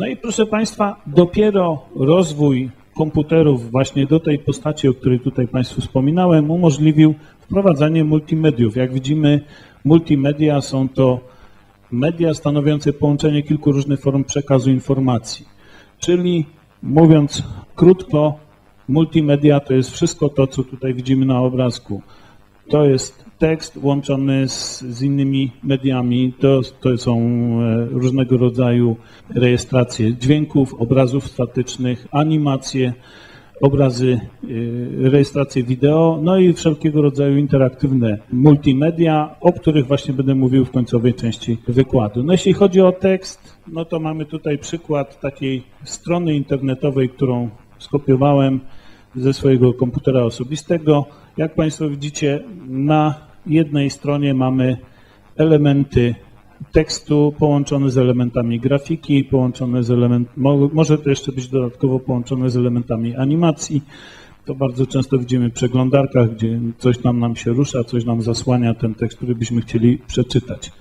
No i proszę Państwa, dopiero rozwój komputerów właśnie do tej postaci, o której tutaj Państwu wspominałem, umożliwił wprowadzanie multimediów. Jak widzimy, multimedia są to media stanowiące połączenie kilku różnych form przekazu informacji. Czyli mówiąc krótko, multimedia to jest wszystko to, co tutaj widzimy na obrazku. To jest tekst łączony z, z innymi mediami, to, to są e, różnego rodzaju rejestracje dźwięków, obrazów statycznych, animacje, obrazy, e, rejestracje wideo, no i wszelkiego rodzaju interaktywne multimedia, o których właśnie będę mówił w końcowej części wykładu. No jeśli chodzi o tekst, no to mamy tutaj przykład takiej strony internetowej, którą skopiowałem ze swojego komputera osobistego. Jak Państwo widzicie, na jednej stronie mamy elementy tekstu połączone z elementami grafiki, połączone z element, mo- może to jeszcze być dodatkowo połączone z elementami animacji. To bardzo często widzimy w przeglądarkach, gdzie coś tam nam się rusza, coś nam zasłania ten tekst, który byśmy chcieli przeczytać.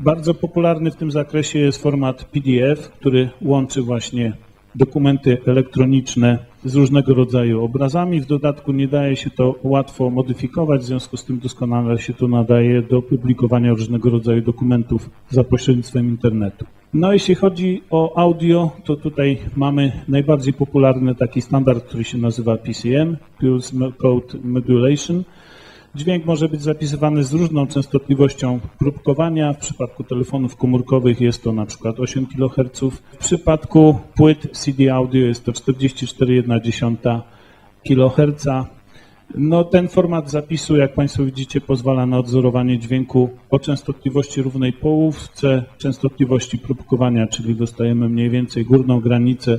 Bardzo popularny w tym zakresie jest format PDF, który łączy właśnie dokumenty elektroniczne z różnego rodzaju obrazami. W dodatku nie daje się to łatwo modyfikować, w związku z tym doskonale się to nadaje do publikowania różnego rodzaju dokumentów za pośrednictwem internetu. No jeśli chodzi o audio, to tutaj mamy najbardziej popularny taki standard, który się nazywa PCM, Pulse Code Modulation. Dźwięk może być zapisywany z różną częstotliwością próbkowania. W przypadku telefonów komórkowych jest to na przykład 8 kHz. W przypadku płyt CD audio jest to 44,1 kHz. No, ten format zapisu, jak Państwo widzicie, pozwala na odzorowanie dźwięku o częstotliwości równej połówce częstotliwości próbkowania, czyli dostajemy mniej więcej górną granicę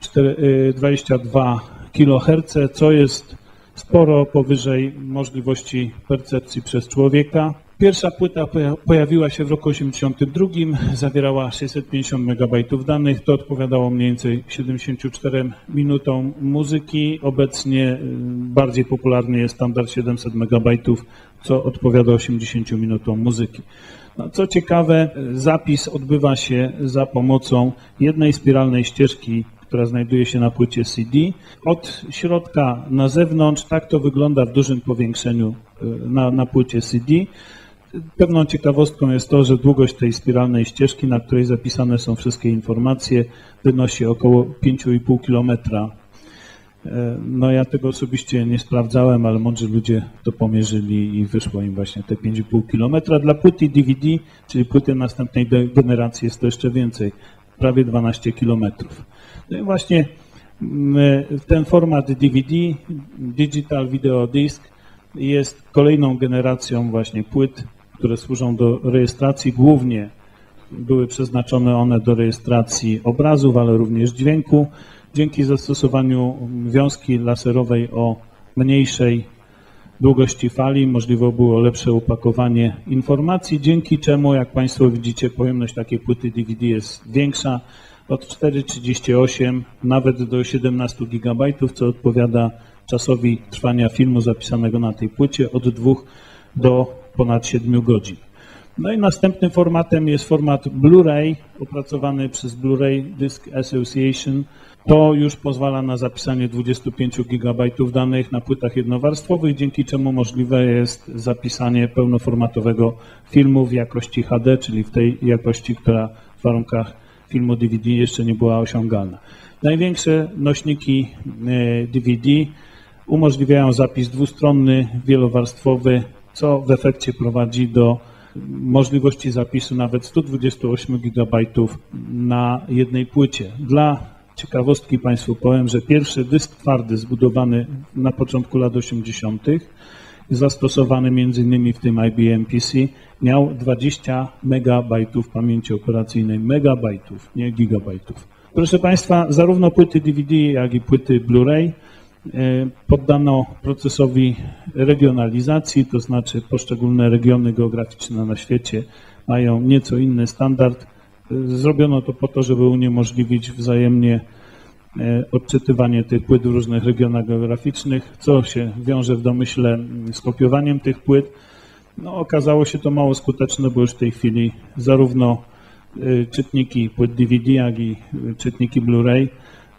4, y, 22 kHz, co jest sporo powyżej możliwości percepcji przez człowieka. Pierwsza płyta poja- pojawiła się w roku 1982, zawierała 650 MB danych, to odpowiadało mniej więcej 74 minutom muzyki. Obecnie y, bardziej popularny jest standard 700 MB, co odpowiada 80 minutom muzyki. No, co ciekawe, zapis odbywa się za pomocą jednej spiralnej ścieżki która znajduje się na płycie CD. Od środka na zewnątrz, tak to wygląda w dużym powiększeniu y, na, na płycie CD. Pewną ciekawostką jest to, że długość tej spiralnej ścieżki, na której zapisane są wszystkie informacje, wynosi około 5,5 kilometra. E, No ja tego osobiście nie sprawdzałem, ale mądrzy ludzie to pomierzyli i wyszło im właśnie te 5,5 kilometra. Dla płyty DVD, czyli płyty następnej generacji jest to jeszcze więcej, prawie 12 kilometrów. No i właśnie mm, ten format DVD, Digital Video Disc, jest kolejną generacją właśnie płyt, które służą do rejestracji. Głównie były przeznaczone one do rejestracji obrazów, ale również dźwięku. Dzięki zastosowaniu wiązki laserowej o mniejszej długości fali możliwe było lepsze upakowanie informacji, dzięki czemu, jak Państwo widzicie, pojemność takiej płyty DVD jest większa od 4,38 nawet do 17 GB, co odpowiada czasowi trwania filmu zapisanego na tej płycie od 2 do ponad 7 godzin. No i następnym formatem jest format Blu-ray, opracowany przez Blu-ray Disc Association. To już pozwala na zapisanie 25 GB danych na płytach jednowarstwowych, dzięki czemu możliwe jest zapisanie pełnoformatowego filmu w jakości HD, czyli w tej jakości, która w warunkach filmu DVD jeszcze nie była osiągalna. Największe nośniki e, DVD umożliwiają zapis dwustronny, wielowarstwowy, co w efekcie prowadzi do możliwości zapisu nawet 128 GB na jednej płycie. Dla ciekawostki Państwu powiem, że pierwszy dysk twardy zbudowany na początku lat 80., zastosowany m.in. w tym IBM PC, miał 20 megabajtów pamięci operacyjnej, megabajtów, nie gigabajtów. Proszę Państwa, zarówno płyty DVD, jak i płyty Blu-ray poddano procesowi regionalizacji, to znaczy poszczególne regiony geograficzne na świecie mają nieco inny standard. E, Zrobiono to po to, żeby uniemożliwić wzajemnie e, odczytywanie tych płyt w różnych regionach geograficznych, co się wiąże w domyśle z kopiowaniem tych płyt. No, okazało się to mało skuteczne, bo już w tej chwili zarówno czytniki płyt DVD, jak i czytniki Blu-ray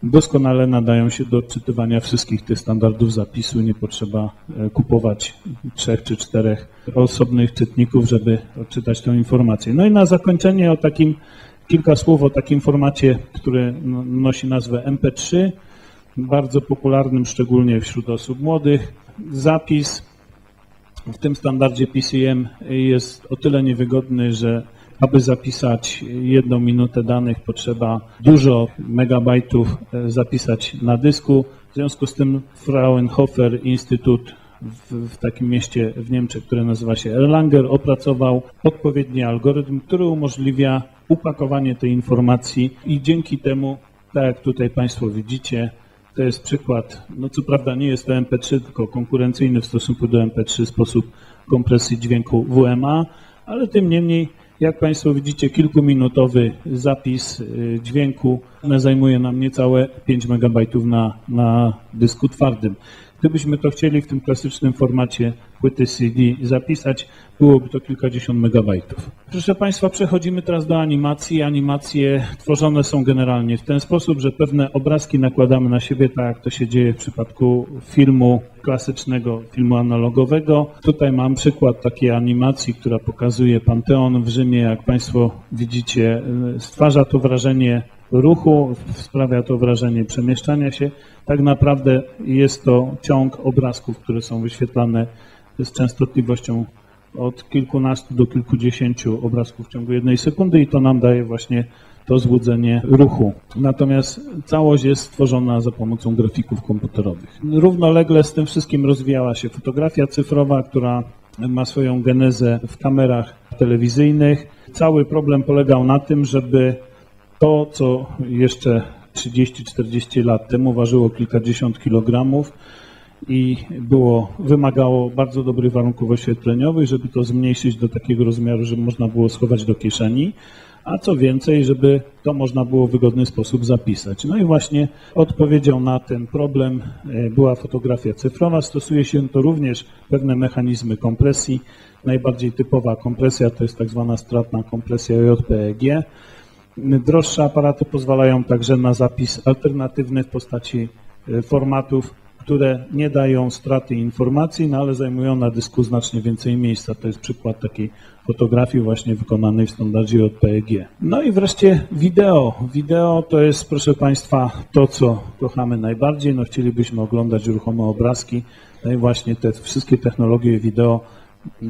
doskonale nadają się do odczytywania wszystkich tych standardów zapisu. Nie potrzeba e, kupować trzech czy czterech osobnych czytników, żeby odczytać tę informację. No i na zakończenie o takim kilka słów o takim formacie, który no- nosi nazwę MP3, bardzo popularnym szczególnie wśród osób młodych. Zapis w tym standardzie PCM jest o tyle niewygodny, że aby zapisać jedną minutę danych potrzeba dużo megabajtów e, zapisać na dysku. W związku z tym Fraunhofer Instytut w, w takim mieście w Niemczech, które nazywa się Erlanger, opracował odpowiedni algorytm, który umożliwia upakowanie tej informacji i dzięki temu, tak jak tutaj Państwo widzicie, to jest przykład, no co prawda nie jest to MP3, tylko konkurencyjny w stosunku do MP3 sposób kompresji dźwięku WMA, ale tym niemniej, jak Państwo widzicie, kilkuminutowy zapis y, dźwięku zajmuje nam niecałe 5 MB na, na dysku twardym. Gdybyśmy to chcieli w tym klasycznym formacie płyty CD zapisać, byłoby to kilkadziesiąt megabajtów. Proszę Państwa, przechodzimy teraz do animacji. Animacje tworzone są generalnie w ten sposób, że pewne obrazki nakładamy na siebie, tak jak to się dzieje w przypadku filmu klasycznego, filmu analogowego. Tutaj mam przykład takiej animacji, która pokazuje Panteon w Rzymie. Jak Państwo widzicie, stwarza to wrażenie ruchu, sprawia to wrażenie przemieszczania się. Tak naprawdę jest to ciąg obrazków, które są wyświetlane z częstotliwością od kilkunastu do kilkudziesięciu obrazków w ciągu jednej sekundy i to nam daje właśnie to złudzenie ruchu. Natomiast całość jest stworzona za pomocą grafików komputerowych. Równolegle z tym wszystkim rozwijała się fotografia cyfrowa, która ma swoją genezę w kamerach telewizyjnych. Cały problem polegał na tym, żeby to, co jeszcze 30-40 lat temu ważyło kilkadziesiąt kilogramów i było, wymagało bardzo dobrych warunków oświetleniowych, żeby to zmniejszyć do takiego rozmiaru, że można było schować do kieszeni, a co więcej, żeby to można było w wygodny sposób zapisać. No i właśnie odpowiedzią na ten problem e, była fotografia cyfrowa. Stosuje się to również pewne mechanizmy kompresji. Najbardziej typowa kompresja to jest tak zwana stratna kompresja JPEG. Droższe aparaty pozwalają także na zapis alternatywny w postaci e, formatów, które nie dają straty informacji, no ale zajmują na dysku znacznie więcej miejsca. To jest przykład takiej fotografii właśnie wykonanej w standardzie JPEG. No i wreszcie wideo. Wideo to jest, proszę Państwa, to, co kochamy najbardziej. No chcielibyśmy oglądać ruchome obrazki. No i właśnie te wszystkie technologie wideo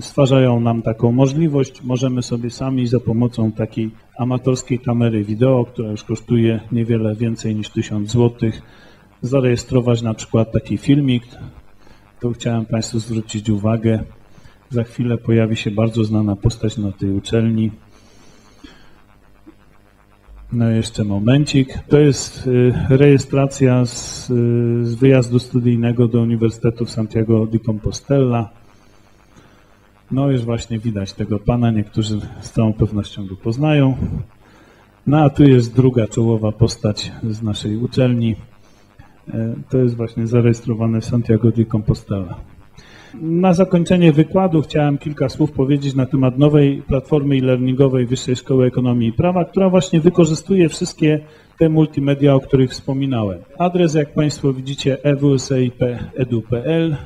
stwarzają nam taką możliwość. Możemy sobie sami za pomocą takiej amatorskiej kamery wideo, która już kosztuje niewiele więcej niż 1000 zł, zarejestrować na przykład taki filmik. Tu chciałem Państwu zwrócić uwagę. Za chwilę pojawi się bardzo znana postać na tej uczelni. No jeszcze momencik. To jest y, rejestracja z, y, z wyjazdu studyjnego do Uniwersytetu w Santiago de Compostela. No już właśnie widać tego pana, niektórzy z całą pewnością go poznają. No a tu jest druga czołowa postać z naszej uczelni. E, To jest właśnie zarejestrowane w Santiago de Compostela. Na zakończenie wykładu chciałem kilka słów powiedzieć na temat nowej platformy e-learningowej Wyższej Szkoły Ekonomii i Prawa, która właśnie wykorzystuje wszystkie te multimedia, o których wspominałem. Adres, jak Państwo widzicie, e ewsip.edu.pl.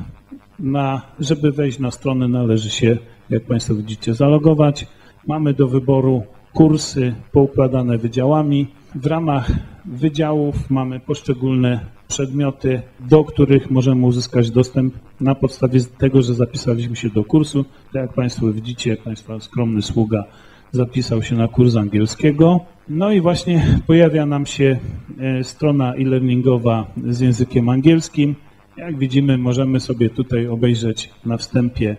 Na, żeby wejść na stronę należy się, jak Państwo widzicie, zalogować. Mamy do wyboru kursy poukładane wydziałami. W ramach wydziałów mamy poszczególne przedmioty, do których możemy uzyskać dostęp na podstawie tego, że zapisaliśmy się do kursu. Tak jak Państwo widzicie, Państwa skromny sługa zapisał się na kurs angielskiego. No i właśnie pojawia nam się e, strona e-learningowa z językiem angielskim. Jak widzimy, możemy sobie tutaj obejrzeć na wstępie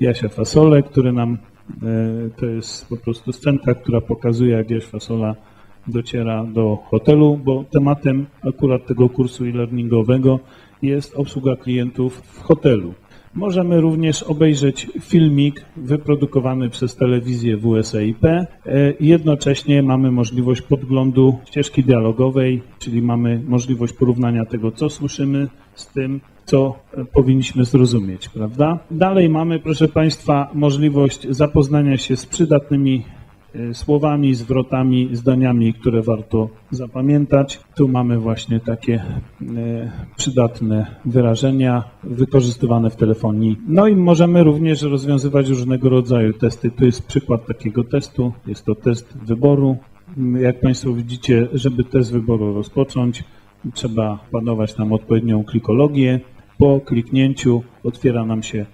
Jasia Fasolę, który nam, e, to jest po prostu scenka, która pokazuje, jak Jaś Fasola dociera do hotelu, bo tematem akurat tego kursu e-learningowego jest obsługa klientów w hotelu. Możemy również obejrzeć filmik wyprodukowany przez telewizję WSAIP. E, Jednocześnie mamy możliwość podglądu ścieżki dialogowej, czyli mamy możliwość porównania tego, co słyszymy z tym, co e, powinniśmy zrozumieć, prawda? Dalej mamy, proszę Państwa, możliwość zapoznania się z przydatnymi słowami, zwrotami, zdaniami, które warto zapamiętać. Tu mamy właśnie takie y, przydatne wyrażenia wykorzystywane w telefonii. No i możemy również rozwiązywać różnego rodzaju testy. Tu jest przykład takiego testu. Jest to test wyboru. Jak Państwo widzicie, żeby test wyboru rozpocząć, trzeba panować tam odpowiednią klikologię. Po kliknięciu otwiera nam się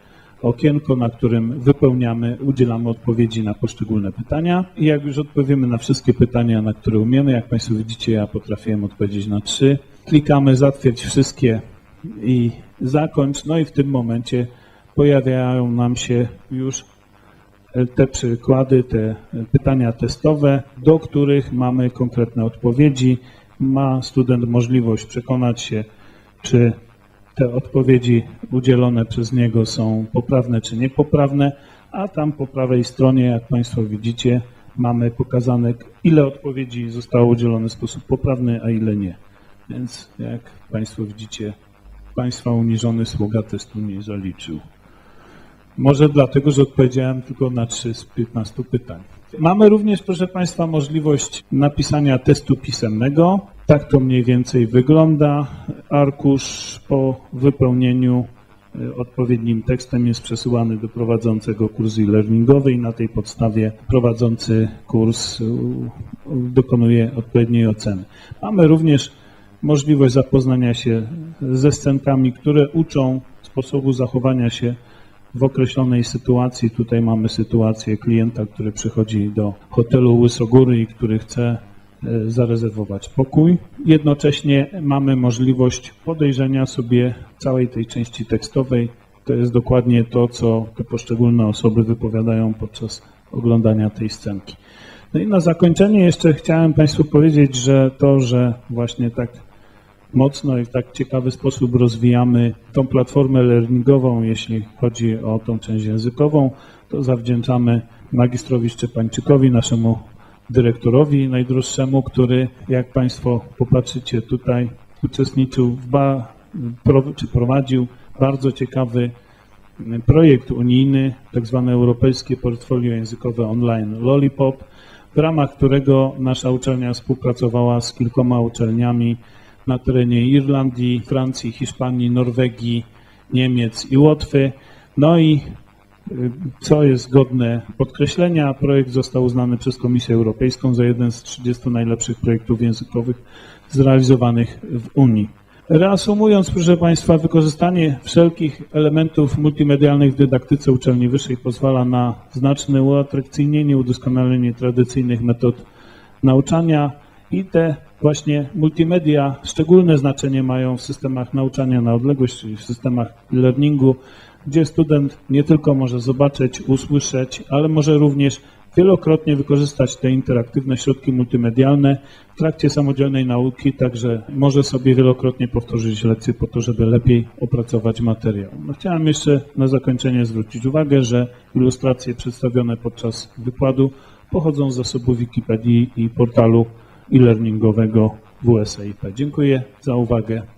okienko, na którym wypełniamy, udzielamy odpowiedzi na poszczególne pytania. I jak już odpowiemy na wszystkie pytania, na które umiemy, jak Państwo widzicie, ja potrafiłem odpowiedzieć na trzy. Klikamy zatwierdź wszystkie i zakończ. No i w tym momencie pojawiają nam się już te przykłady, te pytania testowe, do których mamy konkretne odpowiedzi. Ma student możliwość przekonać się, czy te odpowiedzi udzielone przez niego są poprawne czy niepoprawne, a tam po prawej stronie, jak Państwo widzicie, mamy pokazane, ile odpowiedzi zostało udzielone w sposób poprawny, a ile nie. Więc jak Państwo widzicie, Państwa uniżony sługa testu nie zaliczył. Może dlatego, że odpowiedziałem tylko na 3 z 15 pytań. Mamy również, proszę Państwa, możliwość napisania testu pisemnego. Tak to mniej więcej wygląda. Arkusz po wypełnieniu y, odpowiednim tekstem jest przesyłany do prowadzącego kurs e-learningowy i na tej podstawie prowadzący kurs y, dokonuje odpowiedniej oceny. Mamy również możliwość zapoznania się ze scenkami, które uczą sposobu zachowania się w określonej sytuacji. Tutaj mamy sytuację klienta, który przychodzi do hotelu Łysogóry i który chce e, zarezerwować pokój. Jednocześnie mamy możliwość podejrzenia sobie całej tej części tekstowej. To jest dokładnie to, co te poszczególne osoby wypowiadają podczas oglądania tej scenki. No i na zakończenie jeszcze chciałem Państwu powiedzieć, że to, że właśnie tak mocno i w tak ciekawy sposób rozwijamy tą platformę learningową, jeśli chodzi o tą część językową, to zawdzięczamy magistrowi Szczepańczykowi, naszemu dyrektorowi najdroższemu, który, jak Państwo popatrzycie tutaj, uczestniczył w ba, pro, czy prowadził bardzo ciekawy projekt unijny, tak zwane Europejskie Portfolio Językowe Online Lollipop, w ramach którego nasza uczelnia współpracowała z kilkoma uczelniami na terenie Irlandii, Francji, Hiszpanii, Norwegii, Niemiec i Łotwy. No i co jest godne podkreślenia, projekt został uznany przez Komisję Europejską za jeden z 30 najlepszych projektów językowych zrealizowanych w Unii. Reasumując, proszę Państwa, wykorzystanie wszelkich elementów multimedialnych w dydaktyce uczelni wyższej pozwala na znaczne uatrakcyjnienie, udoskonalenie tradycyjnych metod nauczania i te właśnie multimedia szczególne znaczenie mają w systemach nauczania na odległość, czyli w systemach learningu, gdzie student nie tylko może zobaczyć, usłyszeć, ale może również wielokrotnie wykorzystać te interaktywne środki multimedialne w trakcie samodzielnej nauki, także może sobie wielokrotnie powtórzyć lekcje po to, żeby lepiej opracować materiał. No, chciałem jeszcze na zakończenie zwrócić uwagę, że ilustracje przedstawione podczas wykładu pochodzą z zasobu Wikipedii i portalu e-learningowego WSAIP. Dziękuję za uwagę.